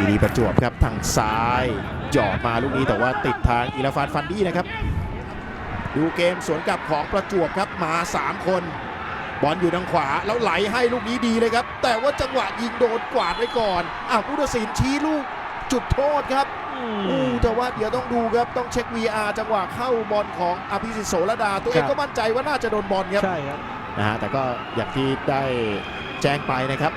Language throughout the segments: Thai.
พีดีประจวบครับทางซ้ายหยอดมาลูกนี้แต่ว่าติดทางอิราฟานฟันดี้นะครับ ดูเกมสวนกลับของประจวบครับมา 3 คน บอลอยู่ทางขวาแล้วไหลให้ลูกนี้ดีเลยครับ แต่ว่าจังหวะยิงโดนกวาดไว้ก่อนอ้าวผู้ตัดสินชี้ลูกจุดโทษครับอู้แต่ว่าเดี๋ยวต้องดูครับต้องเช็ค VR จังหวะเข้าบอลของอภิสิทธิ์โสระดา ตัวเองครับก็มั่นใจว่าน่าจะโดนบอลครับใช่ครับนะฮะแต่ก็อย่างที่ได้แจ้งไปนะครับ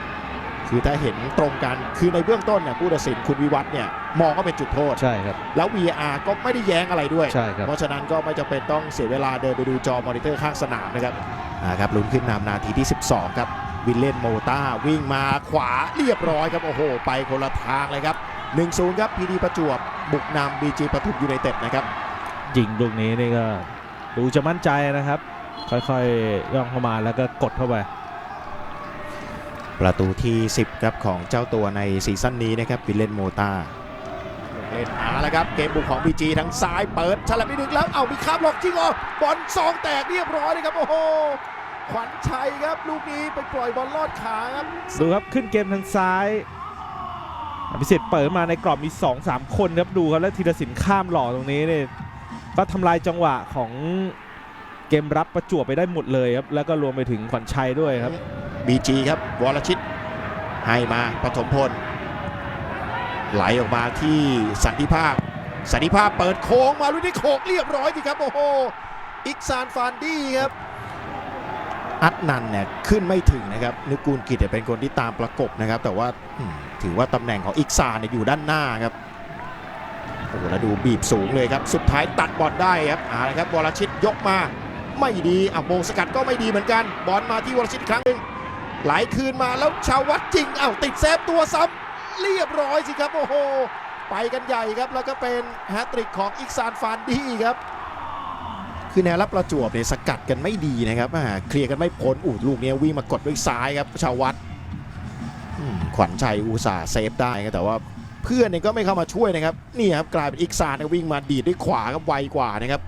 คือถ้าเห็นตรงกันคือในเบื้องต้นเนี่ยผู้ตัดสินคุณวิวัฒน์เนี่ยมองก็เป็นจุดโทษ ใช่ครับ แล้ว VR ก็ไม่ได้แย้งอะไรด้วย ใช่ครับ เพราะฉะนั้นก็ไม่จำเป็นต้องเสียเวลาเดินไปดูจอมอนิเตอร์ข้างสนามนะครับอ่าครับลุ้นขึ้นนำนาทีที่ 12 ครับ วิลเลนโมต้าวิ่งมาขวาเรียบร้อยครับโอ้โห ไปคนละทางเลยครับ 1-0 ครับพีดีประจวบบุกนำบีจีปทุมยูไนเต็ดนะครับยิงลูกนี้นี่ก็ดูจะมั่นใจนะครับ ค่อยๆย่องเข้ามาแล้วก็กดเข้าไป ประตูที่ 10 ครับของเจ้าตัวในซีซั่นนี้นะครับวิลเลนโมต้าเล่นอาแล้วครับ เกมบุกของ BG ทั้งซ้ายเปิดฉลับนิดนึงแล้วเอามีข้ามหลอกจริงเหรอบอลซองแตกเรียบร้อยเลยครับโอ้โหขวัญชัยครับลูกนี้ไปปล่อยบอลลอดขาครับดูครับขึ้นเกมทางซ้ายอภิสิทธิ์เปิดมาในกรอบมี 2-3 คนครับดูครับแล้วธีรศิลป์ข้ามหล่อตรงนี้เนี่ยก็ทำลายจังหวะของเกมรับประจวบไปได้หมดเลยครับแล้วก็รวมไปถึงขวัญชัยด้วยครับ บีจีครับวรชิตให้มาปฐมพล ไหลออกมาที่สันติภาพ สันติภาพเปิดโค้งมาลูกนี้โขกเรียบร้อยสิครับโอ้โหอิกซานฟานดี้ครับ อัดนันเนี่ยขึ้นไม่ถึงนะครับนุกูลกิจเป็นคนที่ตามประกบนะครับ แต่ว่าถือว่าตำแหน่งของอิกซานเนี่ยอยู่ด้านหน้าครับโอ้โหแล้วดูบีบสูงเลยครับ สุดท้ายตัดบอลได้ครับเอาละครับวรชิตยกมา ไม่ดีอะโมงสกัดก็ไม่ดีเหมือนกัน บอลมาที่วรชิตครั้งหนึ่ง ไหลคืนมาแล้วชาววัดจริงเอ้าติดเซฟตัวซ้ำเรียบร้อยสิครับโอ้โหไปกันใหญ่ครับแล้วก็เป็นแฮตทริกของอิกซานฟานดี้ครับคือแนวรับประจวบเนี่ยสกัดกันไม่ดีนะครับเคลียร์กันไม่พ้นอูดลูกเนี้ยวิ่งมากดด้วยซ้ายครับชาววัดขวัญชัยอุตสาเซฟได้ครับแต่ว่าเพื่อนเนี่ยก็ไม่เข้ามาช่วยนะครับนี่ครับกลายเป็นอิกซานวิ่งมาดีดด้วยขวาครับไวกว่านะครับ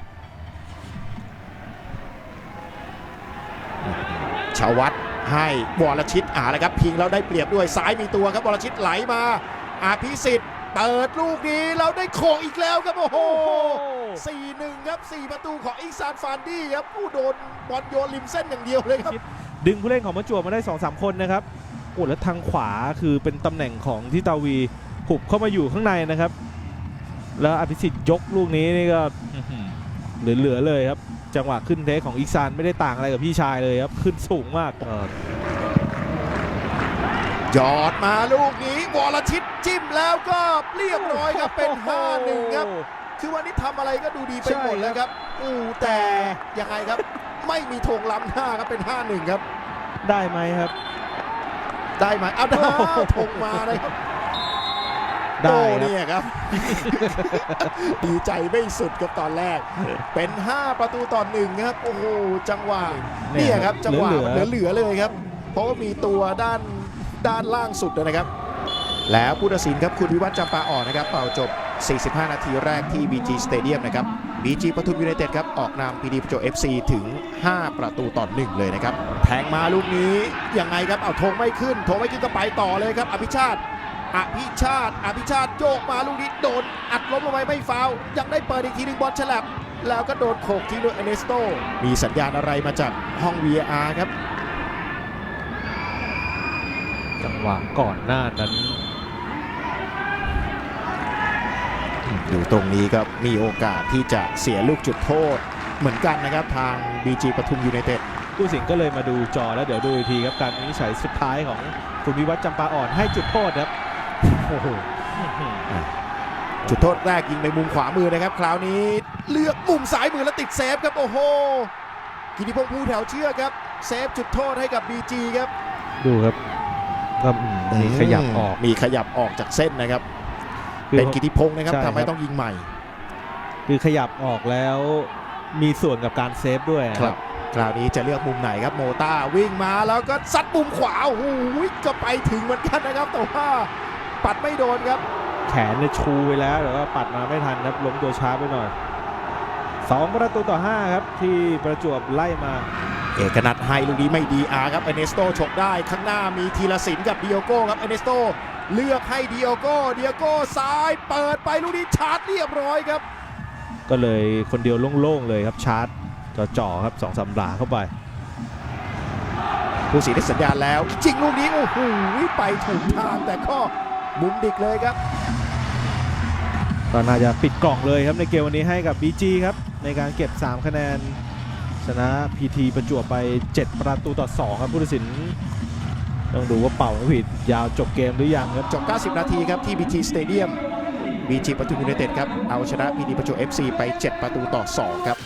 ชาวัต ให้วรชิตอ่าแล้วครับพิงแล้วได้เปรียบด้วยซ้ายมีตัวครับวรชิตไหลมาอาภิสิทธิ์เปิดลูกนี้แล้วได้โขงอีกแล้วครับโอ้โห4-1ครับ4ประตูของอิกซานฟานดี้ครับผู้โดนบอลโยนริมเส้นอย่างเดียวเลยครับ ดึงผู้เล่นของประจวบมาได้2-3คนนะครับโอ้แล้วทางขวาคือเป็นตำแหน่งของที่ตาวีหุบเข้ามาอยู่ข้างในนะครับ แล้วอภิสิทธิ์ยกลูกนี้นี่ก็อื้อหือเหลือๆเลยครับ จังหวะขึ้นเทคของอีกซานไม่ได้ต่างอะไรกับพี่ชายเลยครับ ขึ้นสูงมากเออหยอดมาลูกนี้วรชิตจิ้มแล้วก็เรียบร้อยครับเป็น 5-1 ครับ คือวันนี้ทำอะไรก็ดูดีไปหมดใช่ครับเลยครับ อู้แต่ยังไงครับ ไม่มีธงล้ำหน้าครับเป็น 5-1 ครับ ได้ไหมครับ ได้ไหมเอาได้โอ้โหธงมาเลยครับ ได้โอ้ครับเนี่ยครับ ดีใจไม่สุดกับตอนแรก เป็น 5 ประตูต่อหนึ่งครับ โอ้โห จังหวะเนี่ยครับ จังหวะเหลือมันเหลือๆเลยครับ เพราะว่ามีตัวด้านด้านล่างสุดนะครับ แล้วผู้ตัดสินครับคุณวิวัฒน์จำปาอ่อนนะครับ เป่าจบ 45 นาทีแรกที่ BG Stadium นะครับ BG ปทุมยูไนเต็ดครับ ออกนำ PD ประจวบ FC ถึง 5 ประตูต่อหนึ่งเลยนะครับ แทงมาลูกนี้ยังไงครับ เอาธงไม่ขึ้นธงไม่ขึ้นก็ไปต่อเลยครับ อภิชาติ อภิชาติ อภิชาติโยกมาลูกนี้โดนอัดล้มลงไปไม่ฟาวล์ยังได้เปิดอีกทีหนึงบอลฉลับ แล้วก็โดนโขกทิ้งด้วยเอเนสโต มีสัญญาณอะไรมาจากห้อง VAR ครับ จังหวะก่อนหน้านั้นอยู่ตรงนี้ก็มีโอกาสที่จะเสียลูกจุดโทษเหมือนกันนะครับทาง BG ปทุมยูไนเต็ดผู้สินก็เลยมาดูจอแล้วเดี๋ยวดูอีกทีครับการวินิจฉัยสุดท้ายของคุณวิวัฒน์จำปาอ่อนให้จุดโทษครับ โอ้โหจุดโทษแรกยิงไปมุมขวามือนะครับ คราวนี้เลือกมุมซ้ายมือแล้วติดเซฟครับ โอ้โห กิติพงษ์ภูแถวเชือกครับ เซฟจุดโทษให้กับ BG ครับ ดูครับก็อืมมีขยับออก มีขยับออกจากเส้นนะครับคือเป็นกิติพงษ์นะครับใช่ครับทำให้ต้องยิงใหม่ คือขยับออกแล้วมีส่วนกับการเซฟด้วยนะครับคราวนี้จะเลือกมุมไหนครับโมต้าวิ่งมาแล้วก็ซัดมุมขวาโอ้โหก็ไปถึงเหมือนกันนะครับแต่ว่า ปัดไม่โดนครับ แขนเนี่ยชูไปแล้วแต่ว่าปัดมาไม่ทันครับล้มตัวช้าไปหน่อยสองประตูต่อ 5 ครับ ที่ประจวบไล่มา เอกนัทให้ลูกนี้ไม่ดีอาครับเอเนสโตฉกได้ข้างหน้ามีทีละสินกับดิโอโก้ครับเอเนสโตเลือกให้เดียโก้เดียโก้ซ้ายเปิดไปลูกนี้ชาร์จเรียบร้อยครับ ก็เลยคนเดียวโล่งๆเลยครับชาร์จจ่อๆครับสองสามหลาเข้าไปผู้สีได้สัญญาณแล้ว จริงลูกนี้โอ้โหไปถูกทางแต่ก็ มุมดิกเลยครับก็น่าจะปิดกล่องเลยครับในเกมวันนี้ให้กับ BG ครับ ในการเก็บ 3 คะแนน ชนะ PT ประจวบไป 7 ประตูต่อ 2 ครับผู้ตัดสิน ต้องดูว่าเป่านกหวีดยาวจบเกมหรือยังครับจบ 90 นาทีครับ ที่ BG Stadium BG ปทุมยูไนเต็ดครับ เอาชนะพีดีประจวบ FC ไป 7 ประตูต่อ 2 ครับ